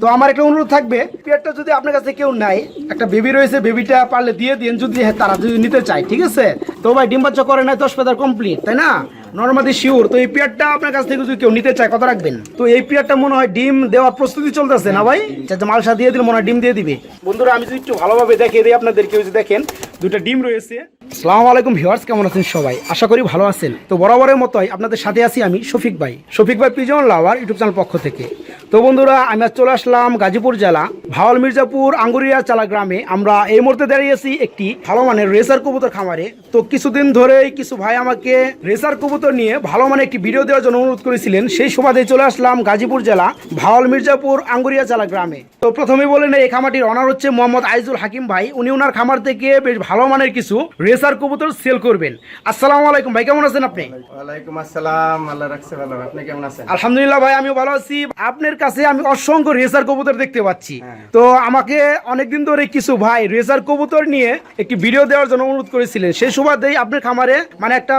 তো আমার একটা অনুরোধ থাকবে। পেয়ারটা যদি আপনার কাছে কেউ নাই একটা বেবি রয়েছে বেবিটা পারলে দিয়ে দিন যদি হ্যাঁ, তারা যদি নিতে চায় ঠিক আছে? তো ভাই ডিম বাচ্চা করে নাই দশ পেদার কমপ্লিট তাই না? নর্মালি শিওর তো এই পেয়ারটা আপনার কাছ থেকে যদি কেউ নিতে চায় কত রাখবেন? তো এই পেয়ারটা মনে হয় ডিম দেওয়ার প্রস্তুতি চলতেছে না ভাই? আচ্ছা মালসা দিয়ে দিলে মনে হয় ডিম দিয়ে দিবে। বন্ধুরা আমি যদি একটু ভালোভাবে দেখিয়ে দিই আপনাদের কেউ যদি দেখেন দুটা ডিম রয়েছে। আসসালামু আলাইকুম ভিউয়ার্স কেমন আছেন সবাই? আশা করি ভালো আছেন। তো বরাবরের মতোই আপনাদের সাথে আছি আমি শফিক ভাই। শফিক ভাই পিজন লাওয়ার ইউটিউব চ্যানেল পক্ষ থেকে। তো বন্ধুরা আমি চলে আসলাম গাজীপুর জেলা ভাওয়াল মির্জাপুর আঙ্গুরিয়া চালা গ্রামে। আমরা এই মুহূর্তে দাঁড়িয়েছি একটি ভালো মানের রেসার কবুতর খামারে। তো কিছুদিন ধরেই কিছু ভাই আমাকে রেসার কবুতর নিয়ে ভালো মানে একটি ভিডিও দেওয়ার জন্য অনুরোধ করেছিলেন। সেই সুবাদে চলে আসলাম গাজীপুর জেলা ভাওয়াল মির্জাপুর আঙ্গুরিয়া চালা গ্রামে। তো প্রথমে বলেন এই খামারটির অনার হচ্ছে মোহাম্মদ আইজুল হাকিম ভাই। উনি ওনার খামার থেকে বেশ ভালো মানের কিছু রেসার কবুতর সেল করবেন। আসসালামু আলাইকুম ভাই কেমন আছেন আপনি? ওয়ালাইকুম আসসালাম আল্লাহ রাখছে ভালো। আপনি কেমন আছেন? আলহামদুলিল্লাহ ভাই আমিও ভালো আছি। আপনার কাছে আমি অসংখ্য রেসার কবুতর দেখতে পাচ্ছি। হ্যাঁ। তো আমাকে অনেকদিন ধরে কিছু ভাই রেসার কবুতর নিয়ে একটি ভিডিও দেওয়ার জন্য অনুরোধ করেছিলেন। সেই সুবাদেই আপনার খামারে মানে একটা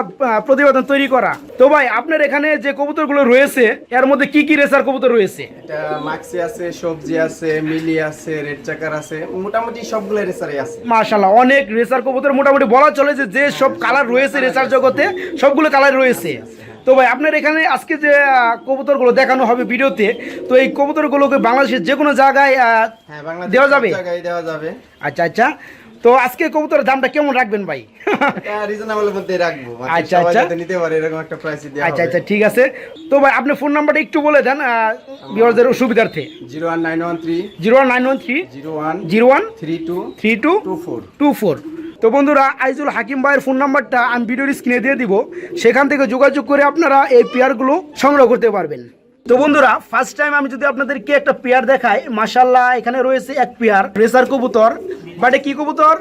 প্রতিবেদন তৈরি করা। তো ভাই আপনার এখানে যে কবুতরগুলো রয়েছে এর মধ্যে কি কি রেসার কবুতর রয়েছে? এটা মাক্সি আছে সবজি আছে মিলি আছে রেড চাকার আছে মোটামুটি সবগুলো রেসারই আছে। মাশাল্লাহ অনেক রেসার কবুতর মোটামুটি বলা চলে যে যে সব কালার রয়েছে রেসার জগতে সবগুলো কালার রয়েছে। তো ভাই আপনার এখানে আজকে যে কবুতরগুলো দেখানো হবে ভিডিওতে তো এই কবুতরগুলোকে বাংলাদেশের যে কোনো জায়গায় দেওয়া যাবে? আচ্ছা আচ্ছা। তো আজকে কবুতরের দামটা কেমন রাখবেন ভাই? রাখব। আচ্ছা আচ্ছা।, আচ্ছা আচ্ছা। নিতে একটা আচ্ছা ঠিক আছে। তো ভাই আপনি ফোন নাম্বারটা একটু বলে দেন সুবিধার্থে। তো বন্ধুরা আইজুল হাকিম ভাইয়ের ফোন নাম্বারটা আমি ভিডিওর স্ক্রিনে দিয়ে দিব। সেখান থেকে যোগাযোগ করে আপনারা এই পেয়ারগুলো সংগ্রহ করতে পারবেন। তো বন্ধুরা ফার্স্ট টাইম আমি যদি আপনাদেরকে একটা পেয়ার দেখাই মাশাল্লাহ এখানে রয়েছে এক পেয়ার রেসার কবুতর। বাট কি কবুতর?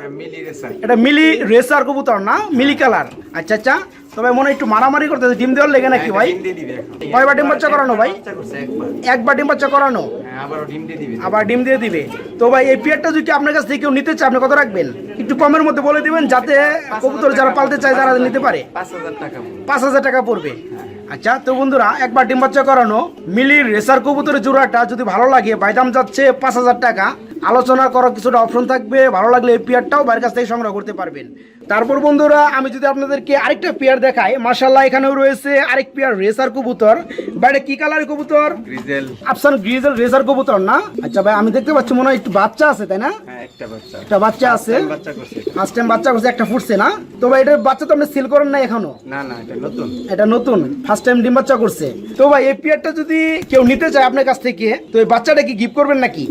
এটা মিলি রেসার কবুতর না মিলি কালার আচ্ছা আচ্ছা তবে মনে হয় একটু মারামারি করতেছে ডিম দেওয়ার লেগে নাকি ভাই? কয়বার ডিম বাচ্চা করানো ভাই? একবার ডিম বাচ্চা করানো? আবার ডিম দিয়ে দিবে। তো ভাই এই পেয়ারটা যদি আপনার কাছ থেকে কেউ নিতে চায় আপনি কত রাখবেন? একটু কমের মধ্যে বলে দিবেন যাতে কবুতর যারা পালতে চায় তারা নিতে পারে। পাঁচ হাজার টাকা পড়বে। পাঁচ হাজার টাকা পড়বে। আচ্ছা তো বন্ধুরা একবার ডিম বাচ্চা করানো মিলির রেসার কবুতরের জোড়াটা যদি ভালো লাগে বাইদাম যাচ্ছে পাঁচ হাজার টাকা। আলোচনা করার কিছুটা অপশন থাকবে ভালো লাগলে এই পেয়ারটাও বাইরের কাছ থেকে সংগ্রহ করতে পারবেন। তারপর বন্ধুরা আমি যদি আপনাদেরকে আরেকটা পেয়ার দেখাই মার্শাল্লাহ এখানেও রয়েছে আরেক পেয়ার রেসার কবুতর। বাইরে কি কালারের কবুতর? গ্রিজেল আফসান গ্রিজেল রেসার কবুতর না? আচ্ছা ভাই আমি দেখতে পাচ্ছি মনে হয় একটু বাচ্চা আছে তাই না? হ্যাঁ একটা বাচ্চা। একটা বাচ্চা আছে। ফার্স্ট টাইম বাচ্চা করছে একটা ফুটছে না? তো ভাই এটার বাচ্চা তো আপনি সিল করেন না এখনও? না না এটা নতুন। এটা নতুন ফার্স্ট টাইম ডিম বাচ্চা করছে। তো ভাই এই পেয়ারটা যদি কেউ নিতে চায় আপনার কাছ থেকে তো এই বাচ্চাটা কি গিফট করবেন নাকি?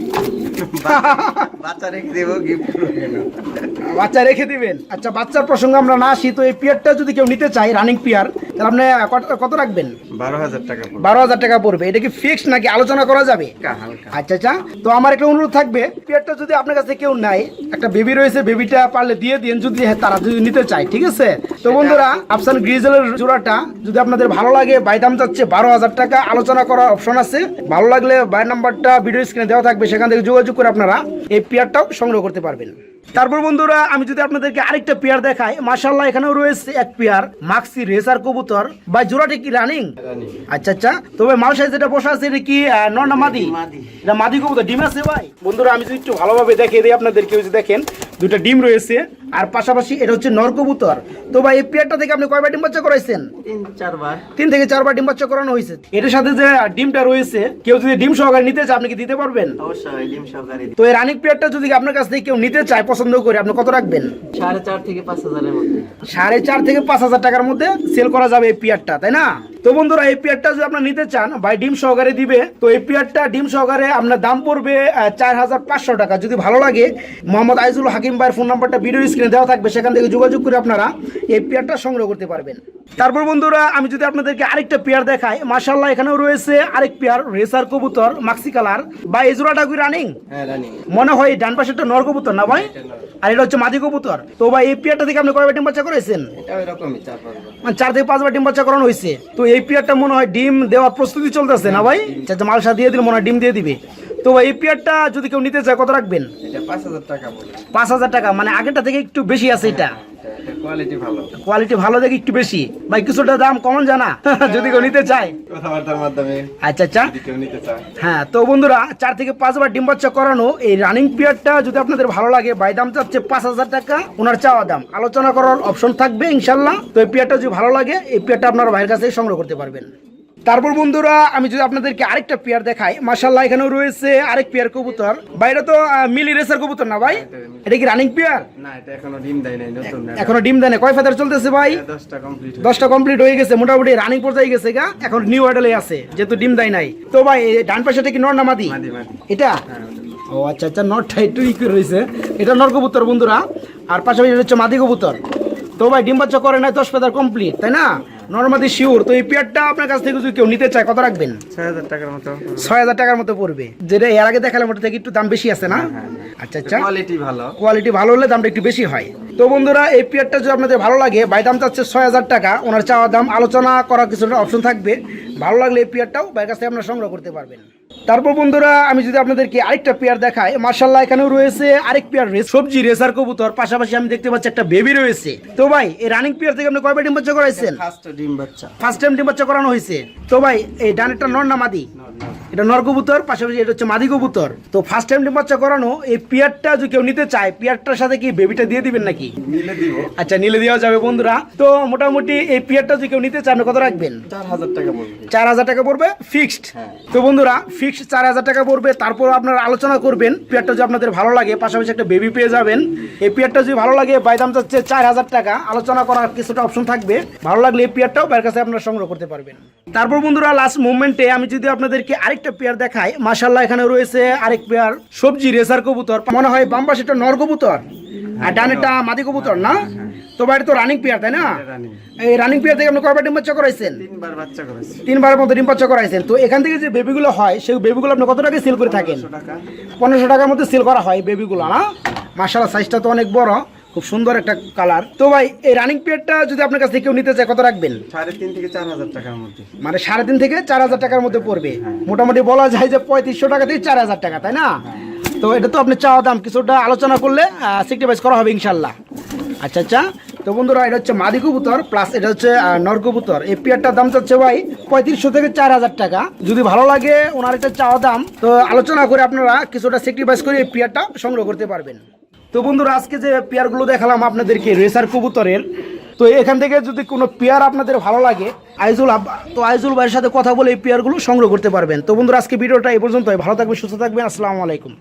বাচ্চা রেখে দিবেন। আচ্ছা বাচ্চার প্রসঙ্গে আমরা না আসি, তো এই পিয়ারটা যদি কেউ নিতে চায় রানিং পেয়ার তাহলে আপনি কত- রাখবেন? বারো হাজার টাকা বারো হাজার টাকা পড়বে। এটা কি ফিক্সড নাকি আলোচনা করা যাবে? আচ্ছা আচ্ছা। তো আমার একটা অনুরোধ থাকবে পেয়ারটা যদি আপনার কাছে কেউ নাই একটা বেবি রয়েছে বেবিটা পারলে দিয়ে দিন যদি হ্যাঁ, তারা যদি নিতে চায় ঠিক আছে? তো বন্ধুরা আফসান গ্রিজেলের জোড়াটা যদি আপনাদের ভালো লাগে বাই দাম যাচ্ছে বারো হাজার টাকা আলোচনা করার অপশন আছে। ভালো লাগলে বাই নাম্বারটা ভিডিও স্ক্রিনে দেওয়া থাকবে সেখান থেকে যোগাযোগ করে আপনারা এই পেয়ারটাও সংগ্রহ করতে পারবেন। তারপর বন্ধুরা আমি যদি আপনাদেরকে আরেকটা পেয়ার দেখাই মাসাল্লাহ এখানেও রয়েছে এক পেয়ার মাক্সি রেসার কবুতর। বা জোড়াটি কি রানিং আচ্ছা আচ্ছা। তবে মাল সাইজ যেটা বসা আছে এটা কি আহ, নর মাদি? মাদি। এটা মাদি কবুতর ডিম আছে ভাই? বন্ধুরা আমি যদি একটু ভালোভাবে দেখিয়ে দিই আপনাদেরকে যদি দেখেন দুটো ডিম রয়েছে আর পাশাপাশি এটা হচ্ছে নরকবুতর। তো ভাই এই পেয়ারটা থেকে আপনি কয়বার ডিম বাচ্চা করাইছেন? তিন চারবার। তিন থেকে চারবার ডিম বাচ্চা করানো হয়েছে। এটার সাথে যে ডিমটা রয়েছে কেউ যদি ডিম সহকারে নিতে চায় আপনি কি দিতে পারবেন? অবশ্যই ডিম সহকারে তো এই রানিক পেয়ারটা যদি আপনার কাছ থেকে কেউ নিতে চায় পছন্দ করে আপনি কত রাখবেন? সাড়ে চার থেকে পাঁচ হাজারের মধ্যে। সাড়ে চার থেকে পাঁচ হাজার টাকার মধ্যে সেল করা যাবে এই পেয়ারটা তাই না? তো বন্ধুরা এই পেয়ারটা যদি আপনার নিতে চান ভাই ডিম সহকারে দিবে। তো এই পেয়ারটা ডিম সহকারে আপনার দাম পড়বে চার হাজার পাঁচশো টাকা। যদি ভালো লাগে মোহাম্মদ আইজুল হাকিম ভাইয়ের ফোন নাম্বারটা ভিডিও স্ক্রিনে দেওয়া থাকবে সেখান থেকে যোগাযোগ করে আপনারা এই পেয়ারটা সংগ্রহ করতে পারবেন। তারপর বন্ধুরা আমি যদি আপনাদেরকে আরেকটা পেয়ার দেখাই মার্শাল্লাহ এখানেও রয়েছে আরেক পেয়ার রেসার কবুতর মাক্সি কালার বা এই জোড়াটা কি রানিং হ্যাঁ মনে হয় ডান পাশে একটা নর কবুতর না ভাই? আর এটা হচ্ছে মাদি কবুতর। তো ভাই এই পেয়ারটা থেকে আপনি কয়বার ডিম বাচ্চা করেছেন? মানে চার থেকে পাঁচবার ডিম বাচ্চা করানো হয়েছে। তো এই পেয়ারটা মনে হয় ডিম দেওয়ার প্রস্তুতি চলতেছে না ভাই? মালসা দিয়ে দিলে মনে হয় ডিম দিয়ে দিবে। তো ভাই এই পেয়ারটা যদি কেউ নিতে চায় কত রাখবেন? পাঁচ হাজার টাকা পাঁচ হাজার টাকা মানে আগেরটা থেকে একটু বেশি আছে এটা। কোয়ালিটি ভালো। কোয়ালিটি ভালো দেখে একটু বেশি। ভাই কিছুটা দাম কমন জানা? যদি কেউ নিতে চায়। কথাবার্তার মাধ্যমে। আচ্ছা আচ্ছা। হ্যাঁ তো বন্ধুরা চার থেকে পাঁচবার ডিম বাচ্চা করানো এই রানিং পিরিয়ডটা যদি আপনাদের ভালো লাগে বাই দাম চাচ্ছে পাঁচ হাজার টাকা ওনার চাওয়া দাম। আলোচনা করার অপশন থাকবে ইনশাল্লাহ। তো এই পিরিয়ডটা যদি ভালো লাগে এই পিয়ারটা আপনারা ভাইয়ের কাছে সংগ্রহ করতে পারবেন। তারপর বন্ধুরা আমি যদি আপনাদেরকে আরেকটা পেয়ার দেখাই মার্শাল্লাহ এখানেও রয়েছে আরেক পেয়ার কবুতর। বাইরে তো মিলি রেসার কবুতর না ভাই? এটা কি রানিং পেয়ার? না এটা এখনও ডিম দেয় নাই নতুন এখনও ডিম দেয় না কয় ফেদার চলতেছে ভাই? এটা দশটা কমপ্লিট দশটা কমপ্লিট হয়ে গেছে মোটামুটি রানিং পর্যায়ে গেছে গা। এখন নিউ অ্যাডেলে আছে যেহেতু ডিম দেয় নাই। তো ভাই ডান পাশেটা কি নর না মাদি? এটা? হ্যাঁ ও আচ্ছা আচ্ছা নটটা একটু ই করে রয়েছে। এটা নর কবুতর বন্ধুরা। আর পাশাপাশি এটা হচ্ছে মাদি কবুতর। তো ভাই ডিম বাচ্চা করে নাই দশ পেদার কমপ্লিট তাই না? নর্মাদি শিওর তো এই পেয়ারটা আপনার কাছ থেকে যদি কেউ নিতে চায় কত রাখবেন? ছয় হাজার টাকার মতো। ছয় হাজার টাকার মতো পড়বে। যেটা এর আগে দেখালাম ওটা থেকে একটু দাম বেশি আছে না? আচ্ছা আচ্ছা। কোয়ালিটি ভালো। কোয়ালিটি ভালো হলে দামটা একটু বেশি হয়। তো বন্ধুরা এই পেয়ারটা যদি আপনাদের ভালো লাগে বাই দাম চাচ্ছে ছয় হাজার টাকা ওনার চাওয়া দাম আলোচনা করার কিছুটা অপশন থাকবে। ভালো লাগলে এই পেয়ারটাও বাইরের কাছ থেকে আপনারা সংগ্রহ করতে পারবেন। তারপর বন্ধুরা আমি যদি আপনাদেরকে আরেকটা পেয়ার দেখাই মার্শাল্লাহ এখানেও রয়েছে আরেক পেয়ার রয়েছে সবজি রেসার কবুতর পাশাপাশি আমি দেখতে পাচ্ছি একটা বেবি রয়েছে। তো ভাই এই রানিং পেয়ার থেকে আপনি কয়বার ডিম বাচ্চা করাইছেন? ফার্স্ট ডিম বাচ্চা। ফার্স্ট টাইম ডিম বাচ্চা করানো হয়েছে। তো ভাই এই ডানেরটা নর না মাদি? এটা নর কবুতর পাশাপাশি এটা হচ্ছে মাদি কবুতর। তো ফার্স্ট টাইম ডিম বাচ্চা করানো এই পেয়ারটা যদি কেউ নিতে চায় পেয়ারটার সাথে কি বেবিটা দিয়ে দিবেন নাকি? আচ্ছা নিলে দেওয়া যাবে বন্ধুরা। তো মোটামুটি এই পেয়ারটা যদি কেউ নিতে চান আপনি কত রাখবেন? চার হাজার টাকা চার হাজার টাকা পড়বে ফিক্সড হ্যাঁ। তো বন্ধুরা ফিক্সড চার হাজার টাকা পড়বে, তারপর আপনারা আলোচনা করবেন, পেয়ারটা যদি আপনাদের ভালো লাগে, পাশাপাশি একটা বেবি পেয়ে যাবেন। এই পেয়ারটা যদি ভালো লাগে, বাই দাম চার হাজার টাকা। আলোচনা করার কিছুটা অপশন থাকবে। ভালো লাগলে এই পেয়ারটাও বাইরের কাছে আপনারা সংগ্রহ করতে পারবেন। তারপর বন্ধুরা লাস্ট মুভমেন্টে আমি যদি আপনাদেরকে আরেকটা পেয়ার দেখাই মাসাল্লাহ এখানে রয়েছে আরেক পেয়ার সবজি রেসার কবুতর। মনে হয় বাম পাশে একটা নর কবুতর। আর ডানেটা মাদি কবুতর, না? তো বাইরে তো রানিং পেয়ার তাই না? এই রানিং পেয়ার থেকে আপনি কয়বার ডিম বাচ্চা করাইছেন? তিনবার বাচ্চা করেছে। তিনবারের মতো ডিম বাচ্চা করাইছেন। তো এখান থেকে যে বেবিগুলো হয় সেই বেবিগুলো আপনি কত টাকা সেল করে থাকেন? পনেরোশো টাকার মধ্যে সেল করা হয় বেবিগুলো না? মার্শাল্লাহ সাইজটা তো অনেক বড় খুব সুন্দর একটা কালার তো ভাই এই রানিং পিরিয়ডটা যদি আপনার কাছ থেকে কেউ নিতে চায় কত রাখবেন? সাড়ে তিন থেকে চার হাজার টাকার মধ্যে। মানে সাড়ে তিন থেকে চার হাজার টাকার মধ্যে পড়বে। মোটামুটি বলা যায় যে পঁয়ত্রিশশো টাকা থেকে চার হাজার টাকা তাই না? তো এটা তো আপনি চাওয়া দাম কিছুটা আলোচনা করলে সিক্রিফাইস করা হবে ইনশাল্লাহ আচ্ছা আচ্ছা। তো বন্ধুরা, এটা হচ্ছে মাদি কবুতর প্লাস এটা হচ্ছে নর কবুতর। এই পেয়ারটার দাম চাচ্ছে ভাই পঁয়ত্রিশশো থেকে চার হাজার টাকা। যদি ভালো লাগে ওনার এটা চাওয়া দাম, তো আলোচনা করে আপনারা কিছুটা স্যাক্রিফাইস করে এই পেয়ারটা সংগ্রহ করতে পারবেন। তো বন্ধুরা, আজকে যে পেয়ারগুলো দেখালাম আপনাদেরকে, রেসার কবুতরের, তো এখান থেকে যদি কোনো পেয়ার আপনাদের ভালো লাগে, আইজুল তো আইজুল ভাইয়ের সাথে কথা বলে এই পেয়ারগুলো সংগ্রহ করতে পারবেন। তো বন্ধুরা, আজকে ভিডিওটা এই পর্যন্তই। ভালো থাকবেন, সুস্থ থাকবেন। আসসালামু আলাইকুম।